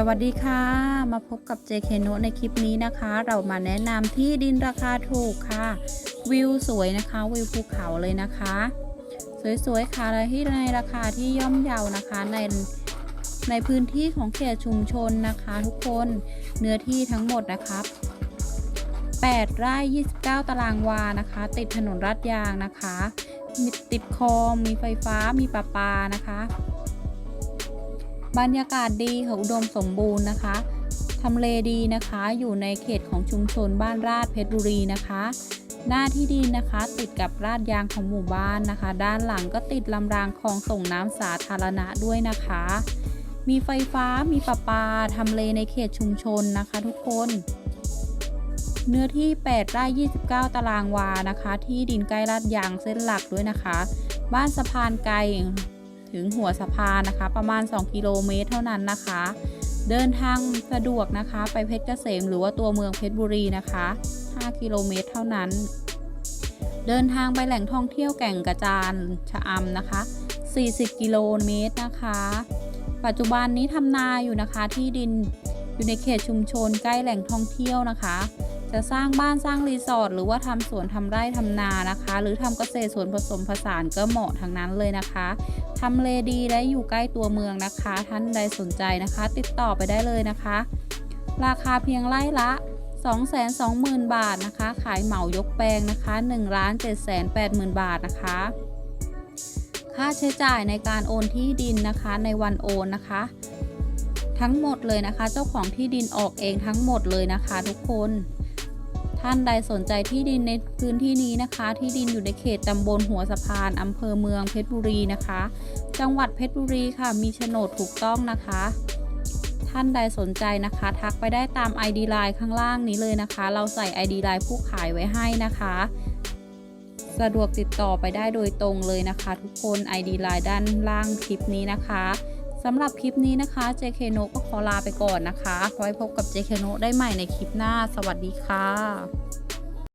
สวัสดีค่ะ มาพบกับ JK n o ในคลิปนี้นะคะ เรามาแนะนำที่ดินราคาถูกค่ะ วิวสวยนะคะ วิวภูเขาเลยนะคะ สวยๆค่ะและที่ในราคาที่ย่อมเยาวนะคะ ในในพื้นที่ของเขตชุมชนนะคะ ทุกคนเนื้อที่ทั้งหมดนะครับ 8 ไร่ 29 ตารางวานะคะ ติดถนนลาดยางนะคะ มีติดคลองมีไฟฟ้ามีประปานะคะ บรรยากาศดีค่ะอุดมสมบูรณ์นะคะทำเลดีนะคะ อยู่ในเขตของชุมชนบ้านราดเพชรบุรีนะคะ หน้าที่ดินนะคะติดกับราดยางของหมู่บ้านนะคะ ด้านหลังก็ติดลำรางคลองส่งน้ำสาธารณะด้วยนะคะ มีไฟฟ้ามีประปาทำเลในเขตชุมชนนะคะทุกคน เนื้อที่ 8 ไร่ 29 ตารางวานะคะ ที่ดินใกล้ลาดยางเส้นหลักด้วยนะคะ บ้านสะพานไกล ถึงหัวสะพานนะคะ ประมาณ 2 กิโลเมตรเท่านั้นนะคะ เดินทางสะดวกนะคะ ไปเพชรเกษมหรือว่าตัวเมืองเพชรบุรีนะคะ 5 กิโลเมตรเท่านั้น เดินทางไปแหล่งท่องเที่ยวแก่งกระจานชะอำนะคะ 40 กิโลเมตรนะคะ ปัจจุบันนี้ทำนาอยู่นะคะที่ดินอยู่ในเขตชุมชนใกล้แหล่งท่องเที่ยวนะคะ จะสร้างบ้านสร้างรีสอร์ทหรือว่าทำสวนทำไร่ทำนานะคะ หรือทำเกษตรสวนผสมผสานก็เหมาะทั้งนั้นเลยนะคะทำเลดีและอยู่ใกล้ตัวเมืองนะคะ ท่านใดสนใจนะคะ ติดต่อไปได้เลยนะคะ ราคาเพียงไร่ละ 220,000 บาทนะคะ ขายเหมายกแปลงนะคะ1 7 8 0 0 0 บาทนะคะ ค่าใช้จ่ายในการโอนที่ดินนะคะในวันโอนนะคะทั้งหมดเลยนะคะ เจ้าของที่ดินออกเองทั้งหมดเลยนะคะ ทุกคน ท่านใดสนใจที่ดินในพื้นที่นี้นะคะ ที่ดินอยู่ในเขตตำบลหัวสะพานอำเภอเมืองเพชรบุรีนะคะ จังหวัดเพชรบุรีค่ะมีโฉนดถูกต้องนะคะ ท่านใดสนใจนะคะ ทักไปได้ตาม ID Line ข้างล่างนี้เลยนะคะ เราใส่ ID Line ผู้ขายไว้ให้นะคะ สะดวกติดต่อไปได้โดยตรงเลยนะคะ ทุกคน ID Line ด้านล่างคลิปนี้นะคะำหรับคลิปนี้นะคะ JK n o ก็ขอลาไปก่อนนะคะไว้พบกับ JK n o ได้ใหม่ในคลิปหน้า สวัสดีค่ะ